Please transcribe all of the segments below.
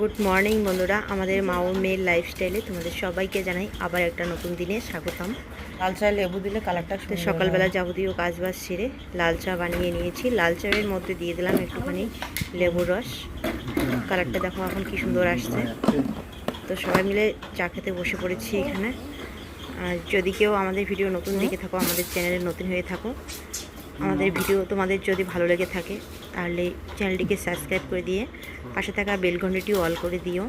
Good morning বন্ধুরা আমাদের মা ও মেয়ের লাইফস্টাইলে তোমাদের সবাইকে জানাই আবার একটা নতুন দিনে স্বাগতম। লাল চা লেবু দিলে কালারটা সকালবেলা যাবতীয় কাজ বাজ সেরে লাল চা বানিয়ে নিয়েছি। লাল চায়ের মধ্যে দিয়ে দিলাম একটুখানি লেবুর রস। কালারটা দেখো এখন কি সুন্দর আসছে। তো সবাই মিলে চা খেতে বসে পড়েছি এখানে। আর যদি কেউ আমাদের ভিডিও নতুন দেখে থাকো আমাদের চ্যানেলে নতুন হয়ে থাকো আমাদের ভিডিও তোমাদের যদি ভালো লেগে থাকে তাহলে চ্যানেলটিকে সাবস্ক্রাইব করে দিয়ে পাশে থাকা বেল ঘন্টিটি অল করে দিও।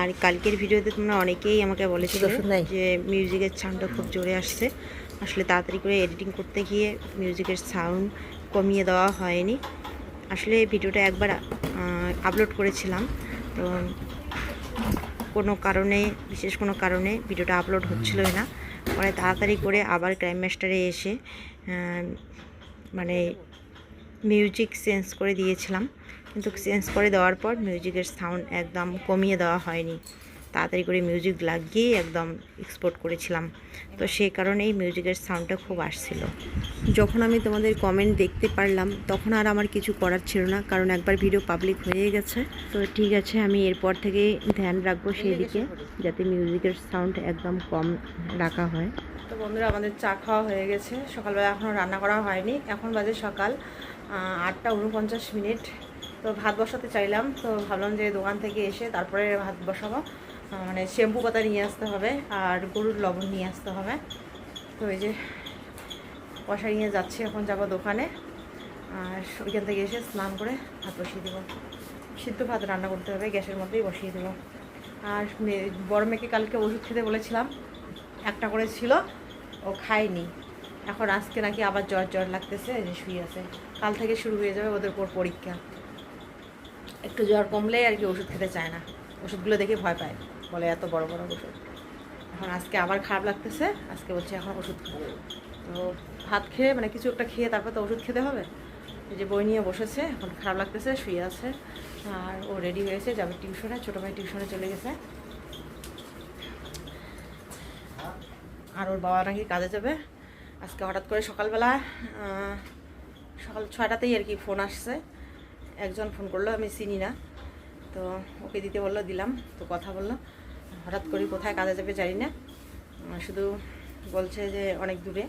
আর কালকের ভিডিওতে তোমরা অনেকেই আমাকে বলেছিল যে মিউজিকের সাউন্ডটা খুব জোরে আসছে। আসলে তাড়াতাড়ি করে এডিটিং করতে গিয়ে মিউজিকের সাউন্ড কমিয়ে দেওয়া হয়নি। আসলে ভিডিওটা একবার আপলোড করেছিলাম। তো কোনো কারণে বিশেষ কোনো কারণে ভিডিওটা আপলোড হচ্ছিলই না। পরে তাড়াতাড়ি করে আবার ক্রাইম মাস্টারে এসে মানে মিউজিক চেঞ্জ করে দিয়েছিলাম। কিন্তু চেঞ্জ করে দেওয়ার পর মিউজিকের সাউন্ড একদম কমিয়ে দেওয়া হয়নি। তাড়াতাড়ি করে মিউজিক লাগিয়ে একদম এক্সপোর্ট করেছিলাম। তো সেই কারণেই মিউজিকের সাউন্ডটা খুব আসছিল। যখন আমি তোমাদের কমেন্ট দেখতে পারলাম তখন আর আমার কিছু করার ছিল না কারণ একবার ভিডিও পাবলিক হয়ে গেছে। তো ঠিক আছে আমি এরপর থেকে ধ্যান রাখব সেই দিকে যাতে মিউজিকের সাউন্ড একদম কম রাখা হয়। তো বন্ধুরা, আমাদের চা খাওয়া হয়ে গেছে। সকালবেলা এখনও রান্না করা হয়নি। এখন বাজে সকাল আটটা উনপঞ্চাশ মিনিট। তো ভাত বসাতে চাইলাম, তো ভাবলাম যে দোকান থেকে এসে তারপরে ভাত বসাবো। মানে শ্যাম্পু পাতা নিয়ে আসতে হবে আর গরুর লবণ নিয়ে আসতে হবে। তো এই যে পয়সা নিয়ে যাচ্ছি, এখন যাব দোকানে। আর ওইখান থেকে এসে স্নান করে ভাত বসিয়ে দেবো। সিদ্ধ ভাত রান্না করতে হবে, গ্যাসের মধ্যেই বসিয়ে দেবো। আর বড় মেয়েকে কালকে ওষুধ খেতে বলেছিলাম, একটা করে ছিল। ও খায়নি। এখন আজকে নাকি আবার জ্বর জ্বর লাগতেছে, যে শুয়ে আছে। কাল থেকে শুরু হয়ে যাবে ওদের উপর পরীক্ষা। একটু জ্বর কমলেই আর কি ওষুধ খেতে চায় না। ওষুধগুলো দেখে ভয় পায়। বলে এত বড় বড় ওষুধ। এখন আজকে আবার খারাপ লাগতেছে। আজকে বলছে এখন ওষুধ খাব। তো ভাত খেয়ে মানে কিছু একটা খেয়ে তারপর তো ওষুধ খেতে হবে। এই যে বই নিয়ে বসেছে, এখন খারাপ লাগতেছে, শুয়ে আছে। আর ও রেডি হয়েছে, যাবে টিউশনে। ছোটো মেয়ে টিউশনে চলে গেছে। আর ওর বাবা নাকি কাজে যাবে। আজকে হঠাৎ করে সকালবেলা সকাল ছয়টাতেই আর কি ফোন আসছে। একজন ফোন করল, আমি চিনি না। তো ওকে দিতে বলল, দিলাম, তো কথা বলল। হঠাৎ করে কোথায় কাজে যাবে জানি না। শুধু বলছে যে অনেক দূরে।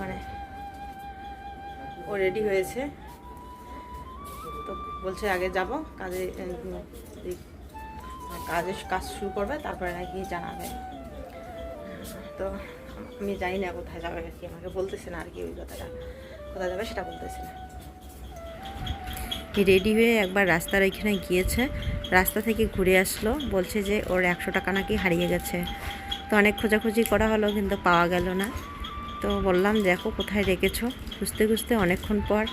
মানে ও রেডি হয়েছে। তো বলছে আগে যাব, কাজে কাজে কাজ শুরু করবে, তারপরে নাকি জানাবে। তো আমি জানি না কোথায় যাবে আর কি আমাকে বলতেছে না আর কি ওই কথাটা। কোথায় যাবে সেটা বলতেছে না। রেডি হয়ে একবার রাস্তার ওইখানে গিয়েছে, রাস্তা থেকে ঘুরে আসলো, বলছে যে ওর একশো টাকা নাকি হারিয়ে গেছে। তো অনেক খোঁজাখুঁজি করা হলো, কিন্তু পাওয়া গেল না। তো বললাম, দেখো কোথায় রেখেছো? খুঁজতে খুঁজতে অনেকক্ষণ পর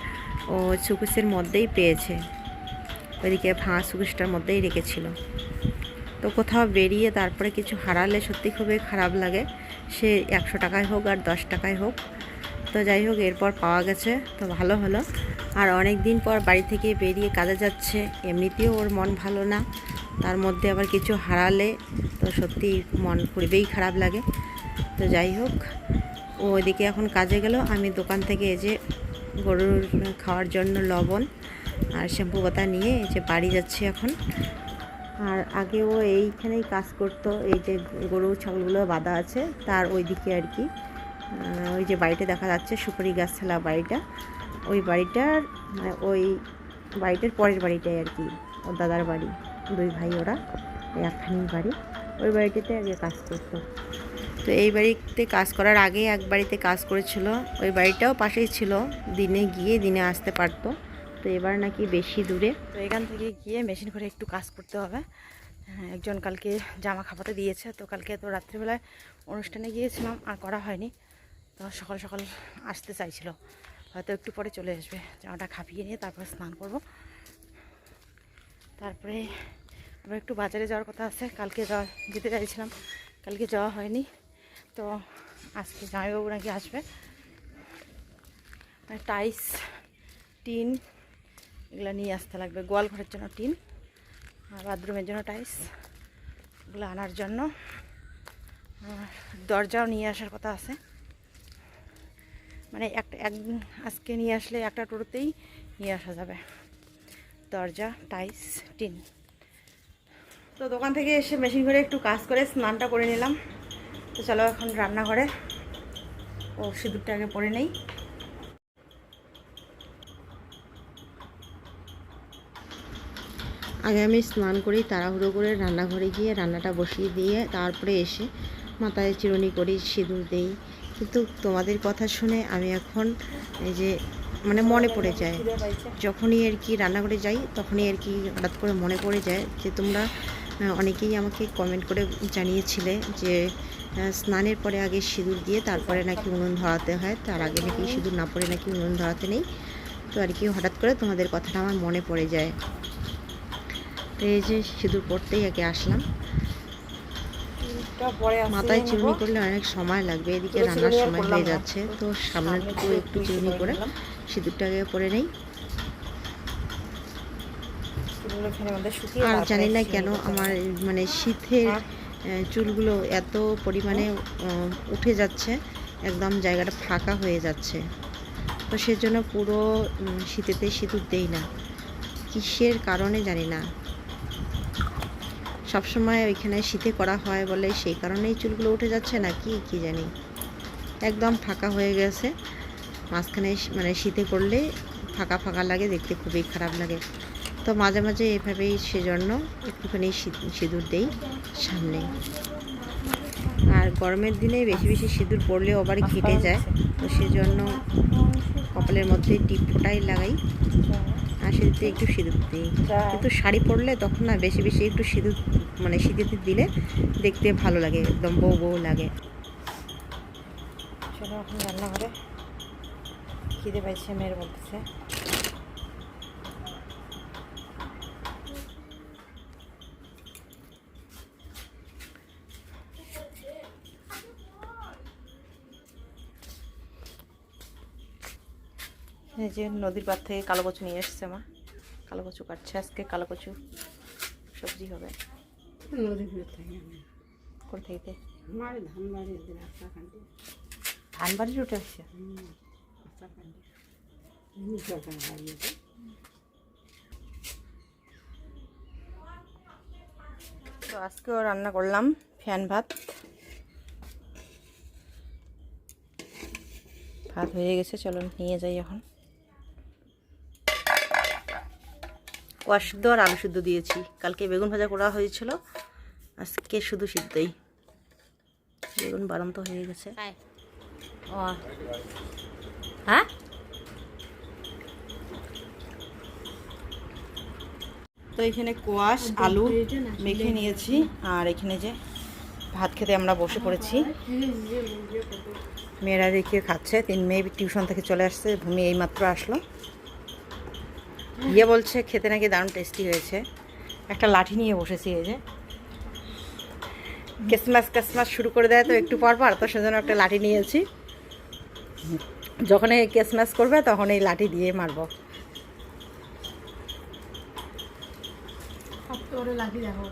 ও সুকুসের মধ্যেই পেয়েছে। ওইদিকে ভাঙা সুকুসটার মধ্যেই রেখেছিল। তো কোথাও বেরিয়ে তারপরে কিছু হারালে সত্যি খুবই খারাপ লাগে। সে একশো টাকায় হোক আর দশ টাকায় হোক। তো যাই হোক, এরপর পাওয়া গেছে। তো ভালো হলো। আর অনেক দিন পর বাড়ি থেকে বেরিয়ে কাজে যাচ্ছে। এমনিতেও ওর মন ভালো না। তার মধ্যে আবার কিছু হারালে তো সত্যি মন খুবই খারাপ লাগে। তো যাই হোক, ও ওইদিকে এখন কাজে গেল। আমি দোকান থেকে এই যে গরুর খাওয়ার জন্য লবণ আর শ্যাম্পু পাতা নিয়ে এই যে বাড়ি যাচ্ছি এখন। আর আগে ও এইখানেই কাজ করতো, এই যে গরু ছাগলগুলো বাঁধা আছে, তার ওইদিকে আর কি। ওই যে বাড়িটা দেখা যাচ্ছে, সুপারি গাছতলা বাড়িটা। ওই বাড়িটার মানে ওই বাড়িটার পরের বাড়িটাই আর কি, ওর দাদার বাড়ি, দুই ভাই ওরা একখানি বাড়ি। ওই বাড়িটাতে আগে কাজ করতো। তো এই বাড়িতে কাজ করার আগে এক বাড়িতে কাজ করেছিল, ওই বাড়িটাও পাশেই ছিল, দিনে গিয়ে দিনে আসতে পারতো। তো এবার নাকি বেশি দূরে। তো এখান থেকে গিয়ে মেশিন করে একটু কাজ করতে হবে। হ্যাঁ, একজন কালকে জামা খাপাতে দিয়েছে তো কালকে তো রাত্রিবেলায় অনুষ্ঠানে গিয়েছিলাম আর করা হয়নি। তো সকাল সকাল আসতে চাইছিল। হয়তো একটু পরে চলে আসবে। জামাটা খাপিয়ে নিয়ে তারপরে স্নান করব। তারপরে আবার একটু বাজারে যাওয়ার কথা আছে। কালকে যাওয়া যেতে চাইছিলাম। কালকে যাওয়া হয়নি। তো আজকে জামাইবাবু নাকি আসবে। মানে টাইস টিন এগুলো নিয়ে আসতে লাগবে গোয়াল ঘরের জন্য টিন আর বাথরুমের জন্য টাইস এগুলো আনার জন্য। দরজাও নিয়ে আসার কথা আছে। মানে একটা এক আজকে নিয়ে আসলে একটা টোটোতেই নিয়ে আসা যাবে। দরজা টাইস টিন। তো দোকান থেকে এসে মেশিন করে একটু কাজ করে স্নানটা করে নিলাম। তো চলো এখন রান্নাঘরে। ও সিঁদুরটা আগে পরে নেই। আগে আমি স্নান করি, তাড়াহুড়ো করে রান্নাঘরে গিয়ে রান্নাটা বসিয়ে দিয়ে তারপরে এসে মাথায় চিরুনি করি, সিঁদুর দেই। কিন্তু তোমাদের কথা শুনে আমি এখন এই যে মানে মনে পড়ে যায়। যখনই আর কি রান্নাঘরে যাই, তখনই আর কি হঠাৎ করে মনে পড়ে যায় যে তোমরা অনেকেই আমাকে কমেন্ট করে জানিয়েছিলে যে স্নানের পরে আগে সিঁদুর দিয়ে তারপরে নাকি উনুন ধরাতে হয়, তার আগে নাকি সিঁদুর না পরে নাকি উনুন ধরাতে নেই। তো আর কি হঠাৎ করে তোমাদের কথাটা আমার মনে পড়ে যায়। তো এই যে সিঁদুর পরতেই আগে আসলাম। মাথায়। চিরুনি করলে অনেক সময় লাগবে এদিকে রান্নার সময় হয়ে যাচ্ছে তো সামনের টুকু একটু চিরুনি করে। সিঁদুরটাকে পরে নেই। আর জানি না কেন আমার মানে শীতের চুলগুলো এত পরিমাণে উঠে যাচ্ছে একদম জায়গাটা ফাঁকা হয়ে যাচ্ছে। তো সেজন্য পুরো শীতেতে সিঁদুর দেই না। কিসের কারণে জানি না। সবসময় ওইখানে শীতে করা হয় বলে সেই কারণেই চুলগুলো উঠে যাচ্ছে না কি জানি। একদম ফাঁকা হয়ে গেছে। মাঝখানে মানে শীতে করলে ফাঁকা ফাঁকা লাগে, দেখতে খুবই খারাপ লাগে। তো মাঝে মাঝে এভাবেই সেজন্য একটুখানি সিঁদুর দেই সামনে। আর গরমের দিনে বেশি বেশি সিঁদুর পরলেও আবার ঘেটে যায়। তো সেজন্য কপালের মধ্যে টিপ ফোটাই লাগাই। আর সেদিকে একটু সিঁদুর দিই কিন্তু শাড়ি পরলে তখন না বেশি বেশি একটু সিঁদুর মানে সিঁদুর দিলে দেখতে ভালো লাগে একদম বউ বউ লাগে। চলো এখন রান্নাঘরে। খিদে পাইছে মেয়ের বলতেছে। এই যে নদীর পার থেকে কালো কচু নিয়ে এসছে মা। কালো কচু কাটছে আজকে কালো কচু সবজি হবে। থাকি ধান বাড়ির উঠে আসছে তো আজকেও রান্না করলাম ফ্যান ভাত। ভাত হয়ে গেছে চলো নিয়ে যাই এখন। কোয়া সিদ্ধ আর আলু সিদ্ধ দিয়েছি। কালকে বেগুন ভাজা করা হয়েছিল। আজকে শুধু সিদ্ধই। বেগুন বারণ তো হয়ে গেছে। হ্যাঁ? তো এখানে কোয়াশ আলু মেখে নিয়েছি। আর এখানে যে ভাত খেতে আমরা বসে পড়েছি। মেয়েরা রেখে খাচ্ছে। তিন মেয়ে টিউশন থেকে চলে আসছে। ঘুমিয়ে এইমাত্র আসলো। ইয়ে বলছে খেতে নাকি দারুণ টেস্টি হয়েছে। একটা লাঠি নিয়ে বসেছি এই যে। ক্রিসমাস ক্রিসমাস শুরু করে দেয় তো একটু পর পর তো সেজন্য একটা লাঠি নিয়েছি। যখন এই ক্রিসমাস করবে তখন এই লাঠি দিয়ে মারবো। লাগি দেখো।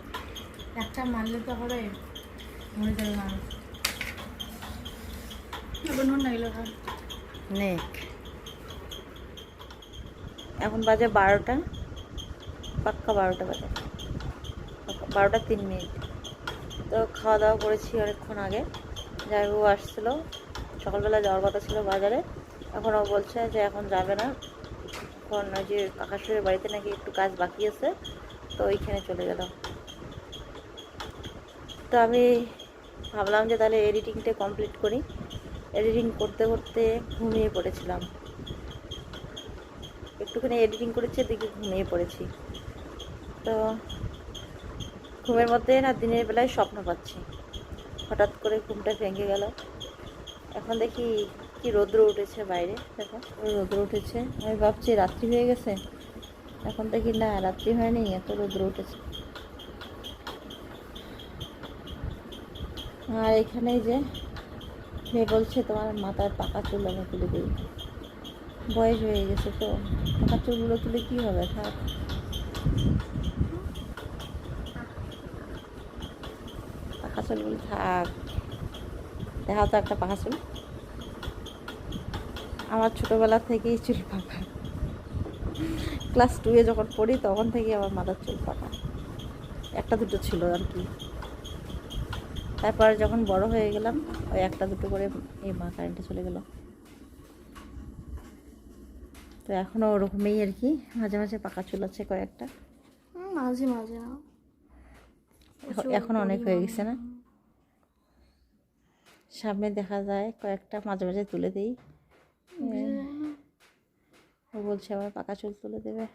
একটা মারলে তো হবে মরে যাবে মানুষ। এখন নেক। এখন বাজে বারোটা, পাক্কা বারোটা বাজে। বারোটা তিন মিনিট। তো খাওয়া দাওয়া করেছি অনেকক্ষণ আগে। জামাইবাবু আসছিল। সকালবেলা যাওয়ার কথা ছিল বাজারে। এখন ও বলছে যে এখন যাবে না। এখন ওই যে কাকাশুরের বাড়িতে নাকি একটু কাজ বাকি আছে। তো ওইখানে চলে গেল। তো আমি ভাবলাম যে তাহলে এডিটিংটা কমপ্লিট করি। এডিটিং করতে করতে ঘুমিয়ে পড়েছিলাম। একটুখানি এডিটিং করেছি দিকে ঘুমিয়ে পড়েছি। তো ঘুমের মধ্যে না দিনের বেলায় স্বপ্ন পাচ্ছি। হঠাৎ করে ঘুমটা ভেঙে গেল। এখন দেখি কি রৌদ্র উঠেছে বাইরে, দেখো। রৌদ্র উঠেছে। আমি ভাবছি রাত্রি হয়ে গেছে। এখন দেখি না, রাত্রি হয়নি, এত রৌদ্র উঠেছে। আর এখানে যে মেয়ে বলছে, তোমার মাথার পাকা চুল আমি তুলে দিই। বয়স হয়ে গেছে তো। পাকা চুলগুলো তুলে কী হবে, থাক। পাকা চুলগুলো থাক। দেখাও তো একটা পাকা চুল আমার ছোটোবেলা থেকেই চুল পাকা। ক্লাস টুয়ে যখন পড়ি, তখন থেকে আমার মাথার চুল পাকা। একটা দুটো ছিল আর কি। তারপর যখন বড় হয়ে গেলাম, ওই একটা দুটো করে এই মা কারেন্টে চলে গেল। তো এখনও ওরকমই আর কি। মাঝে মাঝে পাকা চুল আছে কয়েকটা। মাঝে মাঝে না এখন- এখন অনেক হয়ে গেছে না? সামনে দেখা যায় কয়েকটা মাঝে মাঝে তুলে দিই। ও বলছে আবার পাকা চুল তুলে দেবে।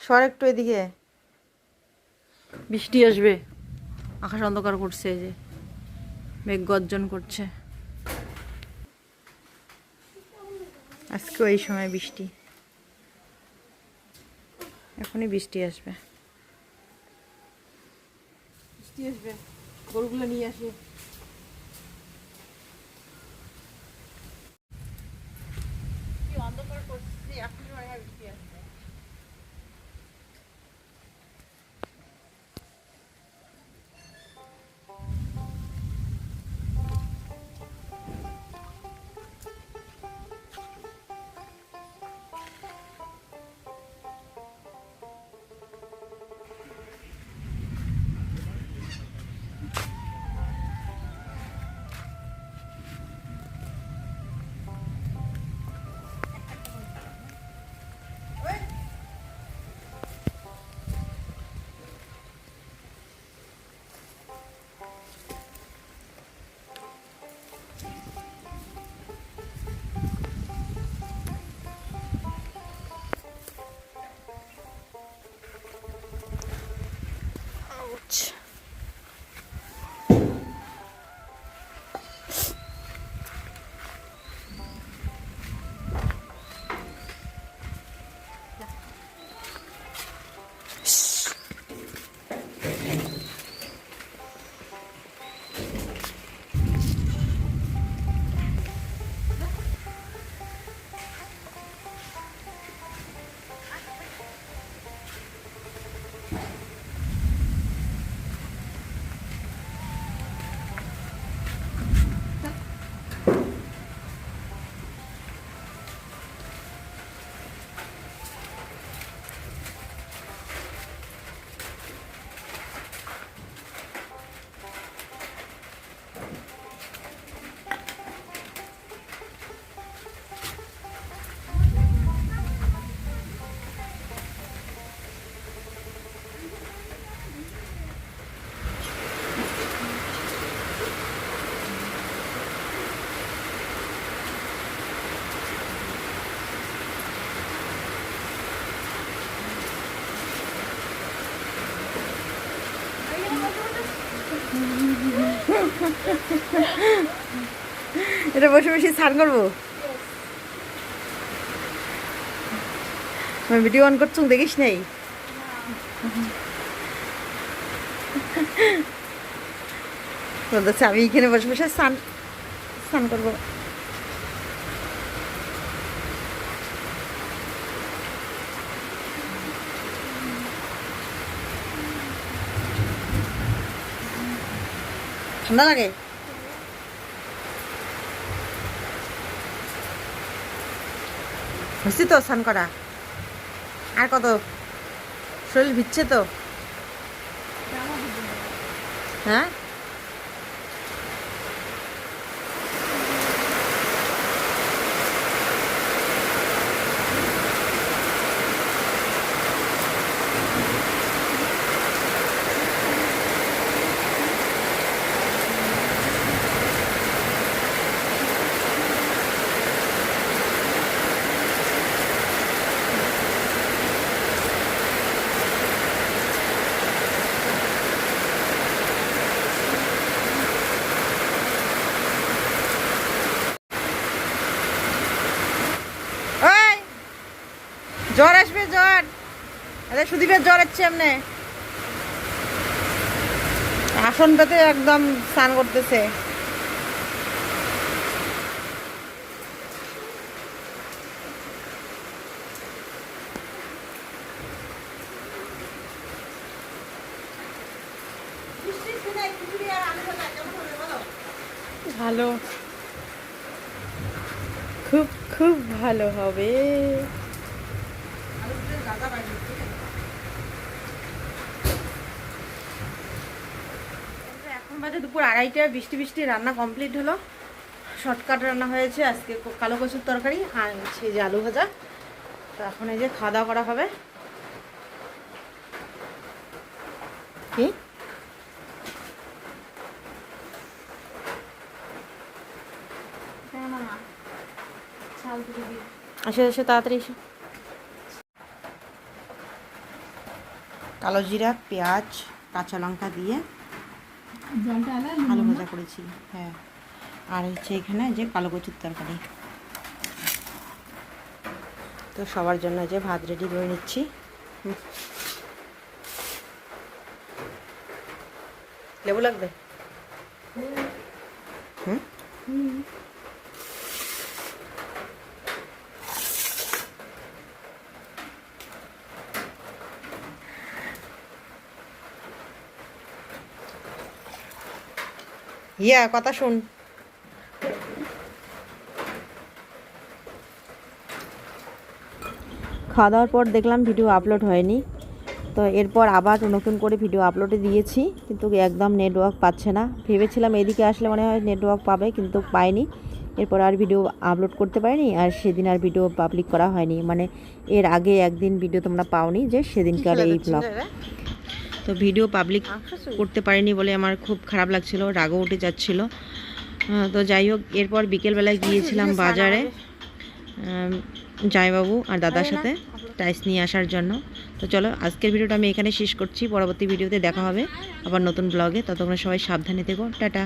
সর একটু এদিকে। বৃষ্টি আসবে। আকাশ অন্ধকার করছে এই যে। মেঘ গর্জন করছে। আজকে এই সময় বৃষ্টি। এখনই বৃষ্টি আসবে। বৃষ্টি আসবে। গরুগুলো নিয়ে আসি। এটা বসে বসে স্নান করব? ভিডিও অন করছ, দেখিস নাই? আমি এখানে বসে বসে স্নান স্নান করব। ঠান্ডা লাগে? হয়েছি তো স্নান করা। আর কত? শরীর ভিচ্ছে তো? হ্যাঁ ওই জ্বর আসবে জ্বর আরে সুদীপের জ্বর হচ্ছে এমনি। আসন পেতে একদম স্নান করতেছে। ভালো। খুব খুব ভালো হবে এখন বাজে দুপুর আড়াইটায় বৃষ্টি বৃষ্টি রান্না কমপ্লিট হলো। শর্টকাট রান্না হয়েছে আজকে কালো কচুর তরকারি আর হচ্ছে যে আলু ভাজা। তো এখন এই যে খাওয়া দাওয়া করা হবে। কি? আসে এসে তাড়াতাড়ি এসো। কালো জিরা পেঁয়াজ কাঁচা লঙ্কা দিয়ে আলু ভাজা করেছি হ্যাঁ। আর হচ্ছে এখানে যে কালো কচুর তরকারি। তো সবার জন্য যে ভাত রেডি করে নিচ্ছি। লেবু লাগবে? হুম। ইয়া কথা শুন। খাওয়া দাওয়ার পর দেখলাম ভিডিও আপলোড হয়নি। তো এরপর আবার নতুন করে ভিডিও আপলোডে দিয়েছি কিন্তু একদম নেটওয়ার্ক পাচ্ছে না। ভেবেছিলাম এদিকে আসলে মনে হয় নেটওয়ার্ক পাবে কিন্তু পাইনি। এরপর আর ভিডিও আপলোড করতে পারিনি আর সেদিন আর ভিডিও পাবলিক করা হয়নি। মানে এর আগে একদিন ভিডিও তোমরা পাওনি যে সেদিনকার এই ব্লগ তো ভিডিও পাবলিক করতে পারিনি বলে আমার খুব খারাপ লাগছিল রাগও উঠে যাচ্ছিল। তো যাই হোক এরপর বিকেলবেলায় গিয়েছিলাম বাজারে। জয়বাবু আর দাদার সাথে টাইস নিয়ে আসার জন্য। তো চলো আজকের ভিডিওটা আমি এখানে শেষ করছি। পরবর্তী ভিডিওতে দেখা হবে আবার নতুন ব্লগে ততক্ষণ সবাই সাবধানে থেকো। টাটা।